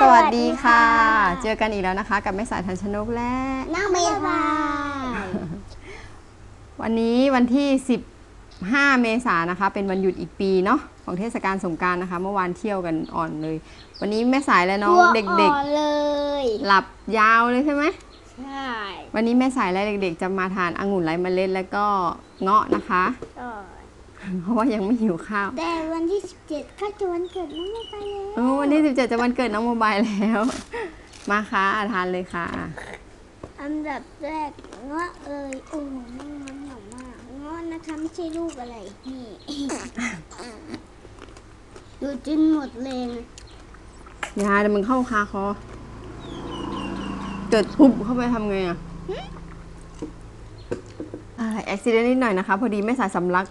สวัสดีค่ะ เจอกันอีกแล้วนะคะ กับแม่สายทันชนกและน้องเมย์ค่ะวันนี้วันที่ 15 เมษายนนะคะ เป็นวันหยุดอีกปีเนาะของเทศกาลสงกรารนะคะ เมื่อวานเที่ยวกันอ่อนเลย วันนี้แม่สายและน้องเด็กตัวอ่อนเลยๆหลับยาวเลยใช่ไหมใช่วันนี้แม่สายและเด็กๆ จะมาทานองุ่นไร้เมล็ดแล้วก็เงาะนะคะ เพราะว่ายังไม่หิวข้าว แต่วันที่ 17ก็จะวันเกิดน้องเมย์ไปแล้วเออวันที่17จะวันเกิดน้องโมบายแล้ว มาค่ะทานเลยค่ะ อันดับแรกเงาะเอ่ยโอ้โหมันมันหอมมากเงาะนะคะไม่ใช่ลูกอะไรนี่ ดูจินหมดเลยนะยายแต่มันเข้าคาคอเกิดปุ๊บเข้าไปทำไงอะอะไรอุบิเหตุนิดหน่อยนะคะ พอดีแม่สายสำลัก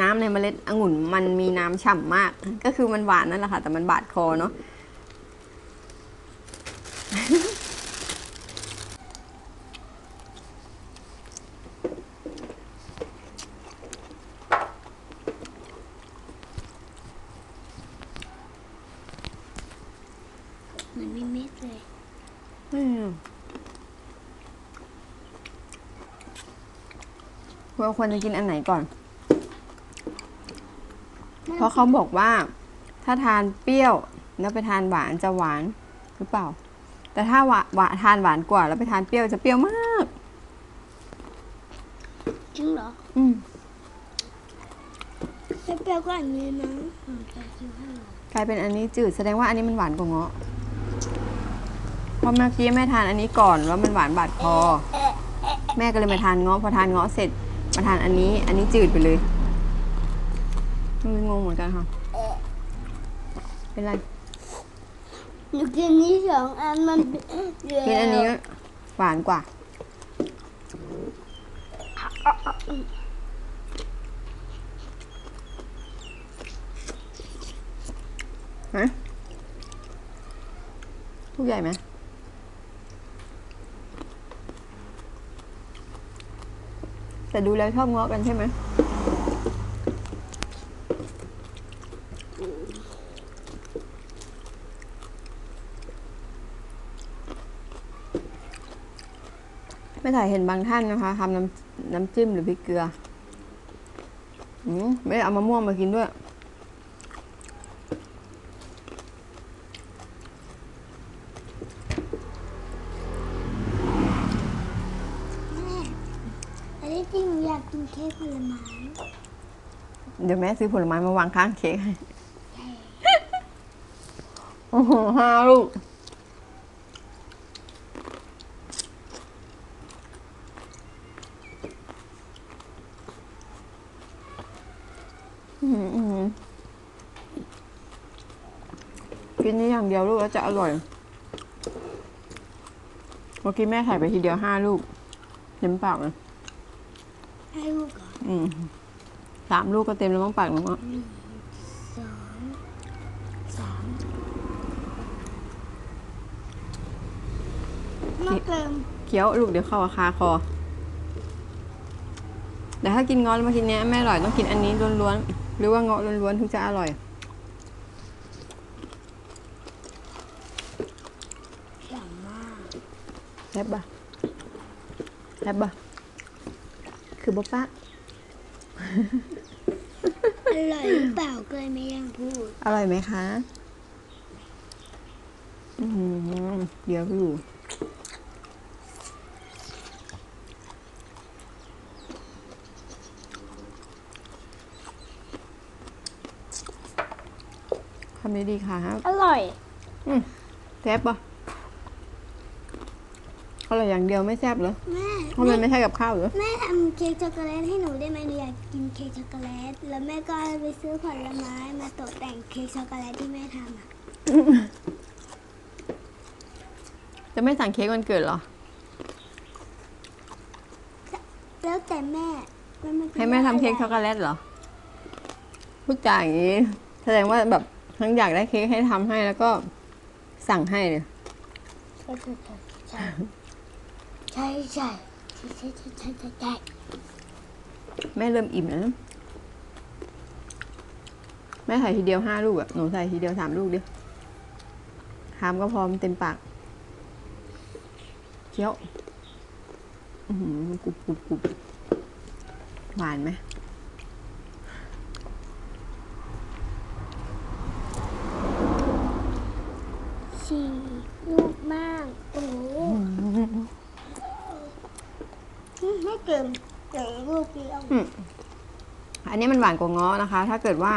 น้ำในเมล็ดองุ่นมันมีน้ำฉ่ำมาก ก็คือมันหวานนั่นแหละค่ะ แต่มันบาดคอเนาะเหมือนมีเม็ดเลยอืมเราควรจะกินอันไหนก่อนเพ ราะเขาบอกว่าถ้าทานเปรี้ยวแล้วไปทานหวานจะหวานหรือเปล่า แต่ถ้าหวานหวานทานหวานกว่า แล้วไปทานเปรี้ยวจะเปรี้ยวมาก จริงเหรอ อืมเปรี้ยวๆก็อันนี้นะอืมแปดสิบห้ากลายเป็นอันนี้จืดแสดงว่าอันนี้มันหวานกว่าเงาะเพราะเมื่อกี้แม่ทานอันนี้ก่อนแล้วมันหวานบาดคอ แม่ก็เลยมาทานเงาะพอทานเงาะเสร็จมาทานอันนี้ อันนี้จืดไปเลย งงเหมือนกันค่ะ เป็นไร หนูกินนี้สองอันมันเดือดกินอันนี้หวานกว่า ฮะลูกใหญ่ไหมแต่ดูแล้วชอบเงาะกันใช่ไหม ไม่ถ่ายเห็นบางท่านนะคะทำน้ำน้ำจิ้มหรือพริกเกลืออืมไม่ได้เอามะม่วงมากินด้วย อันนี้จริงหนูอยากกินเค้กผลไม้ เดี๋ยวแม่ซื้อผลไม้มาวางข้างเค้กให้โอ้โหห้าลูก อื้อหืออื้อหือกิ นนี้อย่างเดียวลูกแล้วจะอร่อย เมื่อกี้แม่ถ่ายไปทีเดียวห้าลูกเต็มปากเลยให้ลูกก่อนอืมสามลูกก็เต็มแล้วมั้งปากหนูอะสองสามมาเติมเคี้ยวลูกเดี๋ยวเข้าคาคอ แต่ถ้ากินเงาะแล้วมากินเนี้ยไม่อร่อยต้องกินอันนี้ล้วนๆ หรือว่าเงาะล้วนๆถึงจะอร่อย อย่างมาก แซ่บปะแซ่บปะคือบ๊ปะอร่อยหรือเปล่าก็เลยไม่ยังพูด อร่อยไหมคะอือหือเดี๋ยวอยู่คำนี้ดีค่ะ อร่อยแซ่บปะ อร่อยอย่างเดียวไม่แซ่บเหรอแม่เพราะมันไม่ใช่กับข้าวเหรอแม่ทำเค้กช็อกโกแลตให้หนูได้ไหมหนูอยากกินเค้กช็อกโกแลต แล้วแม่ก็ไปซื้อผลไม้มาตกแต่งเค้กช็อกโกแลตที่แม่ทำอะจะไม่สั่งเค้กวันเกิดเหรอ แล้วแต่แม่แม่ไม่ให้แม่ทำเค้กช็อกโกแลตเหรอพูดจาอย่างนี้ แสดงว่าแบบทั้งอยากได้เค้กให้ทำให้แล้วก็สั่งให้เลยใช่ ใช่ใช่ใช่ใช่ใช่ใช่ใช่แม่เริ่มอิ่มแล้วนะแม่ใส่ทีเดียวห้าลูกอะหนูใส่ทีเดียวสามลูกเดียวคำก็พร้อมเต็มปากเคี้ยวอื้อหือกรุบกรุบกรุบหวานไหมสี่ลูกมาก โอ้ ไม่เกินเกินลูกเดียวอันนี้มันหวานกว่าเงาะนะคะ ถ้าเกิดว่า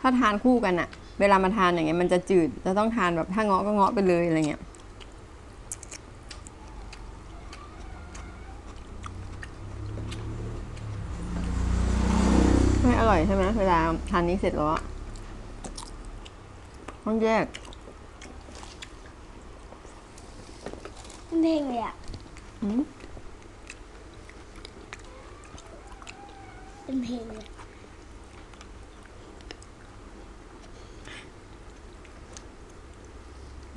ถ้าทานคู่กันอะเวลามาทานอย่างเงี้ยมันจะจืด จะต้องทานแบบถ้าเงาะก็เงาะไปเลยอะไรเงี้ย ไม่อร่อยใช่ไหมเวลาทานนี้เสร็จแล้วอะต้องแยกมันเพลงเลยอะอืม เป็นเพลงเลย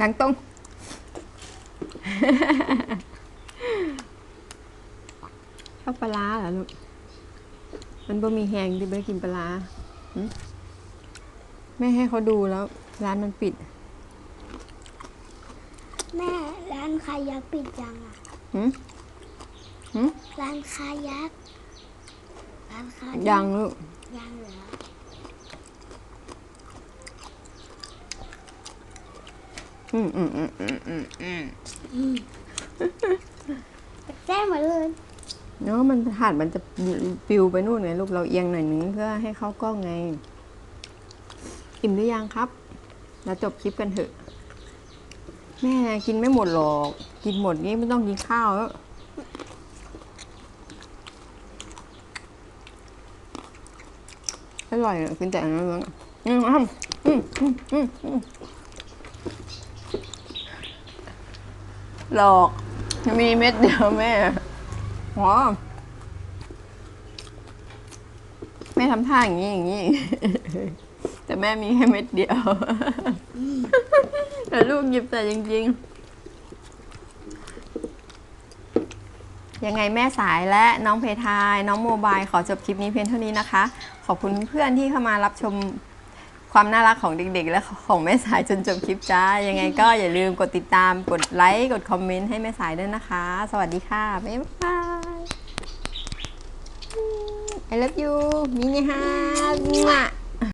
ดังตรง ชอบปลาร้าเหรอลูก มันบ่มีแหงที่ไปกินปลาร้าหึไม่ให้เขาดูแล้ว ร้านมันปิด แม่ร้านคายักปิดยังอะหืมหืมร้านคายักร้านคายังลูกยังเหรออืมอืมอืมอืมอืมอืมแจ้งมาเลยเนาะมันถาดมันจะปิวไปนู่นไงลูกเราเอียงหน่อยนึงเพื่อให้เข้ากล้องไง อิ่มหรือยังครับเราจบคลิปกันเถอะ แม่กินไม่หมดหรอก กินหมดนี่ไม่ต้องกินข้าวแล้ว ร่อยอะกินแต่อันนั้นเลยอืมอืมอืมอืมอืมหลอกมีเม็ดเดียวแม่หอมแม่ทำท่าอย่างนี้อย่างนี้ แต่แม่มีแค่เม็ดเดียว แต่ลูกหยิบแต่จริง ๆ ยังไงแม่สายและน้องเพทาย น้องโมบายขอจบคลิปนี้เพียงเท่านี้นะคะ ขอบคุณเพื่อนที่เข้ามารับชมความน่ารักของเด็กๆ และของแม่สายจนจบคลิปจ้า ยังไงก็อย่าลืมกดติดตาม กดไลค์ กดคอมเมนต์ให้แม่สายด้วยนะคะ สวัสดีค่ะ บ๊ายบาย I love you มินิฮาร์